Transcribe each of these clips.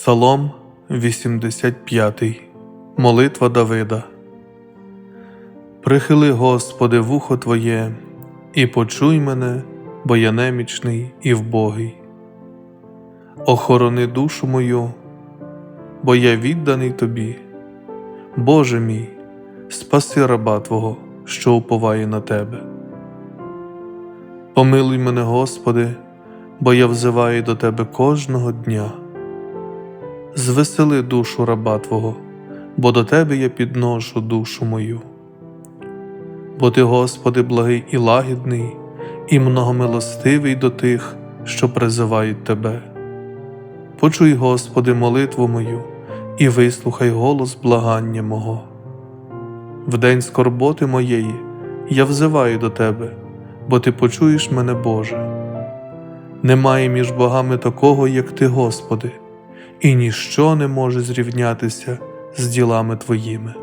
Псалом 85. Молитва Давида. Прихили, Господи, вухо Твоє, і почуй мене, бо я немічний і вбогий. Охорони душу мою, бо я відданий Тобі. Боже мій, спаси раба Твого, що уповає на Тебе. Помилуй мене, Господи, бо я взиваю до Тебе кожного дня. Звесели душу раба Твого, бо до Тебе я підношу душу мою. Бо Ти, Господи, благий і лагідний, і многомилостивий до тих, що призивають Тебе. Почуй, Господи, молитву мою і вислухай голос благання мого. В день скорботи моєї я взиваю до Тебе, бо Ти почуєш мене, Боже. Немає між богами такого, як Ти, Господи, і ніщо не може зрівнятися з ділами Твоїми.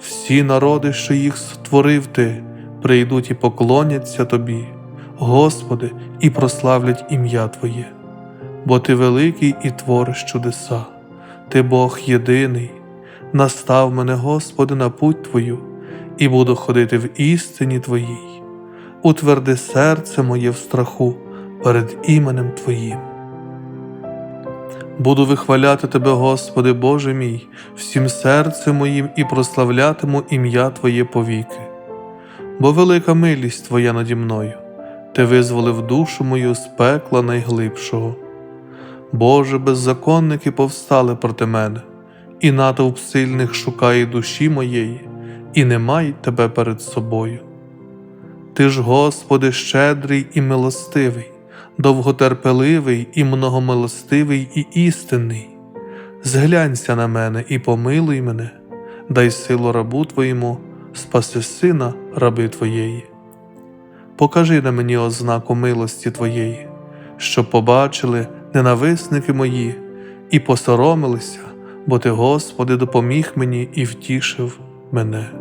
Всі народи, що їх створив Ти, прийдуть і поклоняться Тобі, Господи, і прославлять ім'я Твоє, бо Ти великий і твориш чудеса, Ти Бог єдиний, настав мене, Господи, на путь Твою, і буду ходити в істині Твоїй, утверди серце моє в страху перед іменем Твоїм. Буду вихваляти Тебе, Господи, Боже мій, всім серцем моїм і прославлятиму ім'я Твоє повіки. Бо велика милість Твоя наді мною, Ти визволив душу мою з пекла найглибшого. Боже, беззаконники повстали проти мене, і натовп сильних шукає душі моєї, і не мають Тебе перед собою. Ти ж, Господи, щедрий і милостивий, довготерпеливий і многомилостивий і істинний. Зглянься на мене і помилуй мене, дай силу рабу Твоєму, спаси сина раби Твоєї. Покажи на мені ознаку милості Твоєї, щоб побачили ненависники мої і посоромилися, бо Ти, Господи, допоміг мені і втішив мене.